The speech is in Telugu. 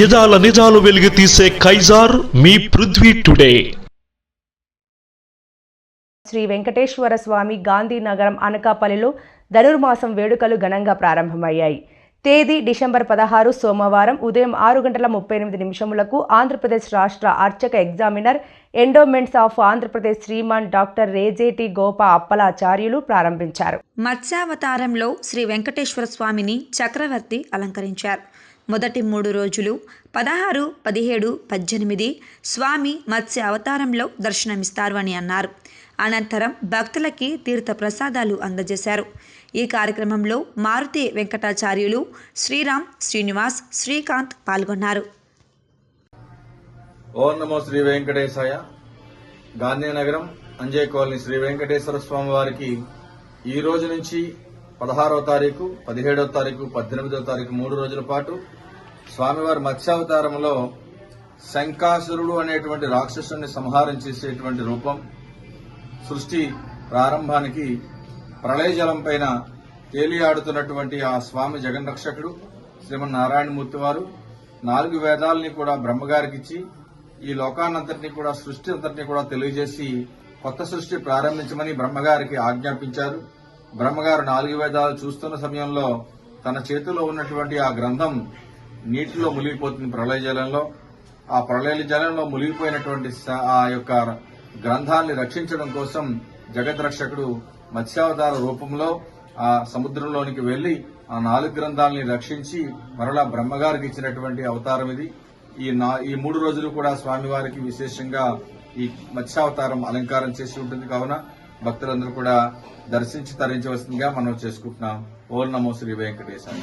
యదాల నిజాలు వెలిగి తీసే కైజార్ మీ పృథ్వీ టుడే. శ్రీ వెంకటేశ్వర స్వామి గాంధీనగరం అనకాపల్లిలో ధనుర్మాసం వేడుకలు ఘనంగా ప్రారంభమయ్యాయి. తేదీ డిసెంబర్ పదహారు సోమవారం ఉదయం ఆరు గంటల ముప్పై ఎనిమిది నిమిషములకు ఆంధ్రప్రదేశ్ రాష్ట్ర అర్చక examiner endowments of Andhra Pradesh Shriman doctor Rejeti Gopa Appalacharyulu ప్రారంభించారు. మత్స్యావతారంలో శ్రీ వెంకటేశ్వర స్వామిని చక్రవర్తి అలంకరించారు. మొదటి మూడు రోజులు పదహారు పదిహేడు పద్దెనిమిది స్వామి మత్స్య అవతారంలో దర్శనమిస్తారు అని అన్నారు. అనంతరం భక్తులకి తీర్థ ప్రసాదాలు అందజేశారు. ఈ కార్యక్రమంలో మారుతి వెంకటాచార్యులు శ్రీరామ్ శ్రీనివాస్ శ్రీకాంత్ పాల్గొన్నారు. ఓం నమో శ్రీ వెంకటేశాయ. గాంధీనగరం అంజయ్ కాలనీ శ్రీ వెంకటేశ్వర స్వామి వారికి ఈ రోజు నుంచి పదహారవ తారీఖు పదిహేడో తారీఖు పద్దెనిమిదో తారీఖు మూడు రోజుల పాటు స్వామివారి మత్స్యావతారంలో శంకాసురుడు అనేటువంటి రాక్షసుని సంహారం చేసేటువంటి రూపం సృష్టి ప్రారంభానికి ప్రళయజలం పైన తేలియాడుతున్నటువంటి ఆ స్వామి జగన్ రక్షకుడు శ్రీమన్నారాయణమూర్తి వారు నాలుగు వేదాలని కూడా బ్రహ్మగారికిచ్చి ఈ లోకాన్నంతటినీ కూడా సృష్టి అంతటినీ కూడా తెలియజేసి కొత్త సృష్టి ప్రారంభించమని బ్రహ్మగారికి ఆజ్ఞాపించారు. బ్రహ్మగారు నాలుగు వేదాలు చూస్తున్న సమయంలో తన చేతిలో ఉన్నటువంటి ఆ గ్రంథం నీటిలో మునిగిపోతుంది ప్రళయ జలంలో. ఆ ప్రళయ జలంలో మునిగిపోయినటువంటి ఆ యొక్క గ్రంథాన్ని రక్షించడం కోసం జగద్రక్షకుడు మత్స్యావతార రూపంలో ఆ సముద్రంలోనికి వెళ్ళి ఆ నాలుగు గ్రంథాలని రక్షించి మరలా బ్రహ్మగారికి ఇచ్చినటువంటి అవతారం ఇది. ఈ నా ఈ మూడు రోజులు కూడా స్వామివారికి విశేషంగా ఈ మత్స్యావతారం అలంకారం చేసి ఉంటుంది. కావున భక్తులందరూ కూడా దర్శించి తరించవలసిందిగా మనం చేసుకుంటున్నాం. ఓం నమో శ్రీ వెంకటేశాయ.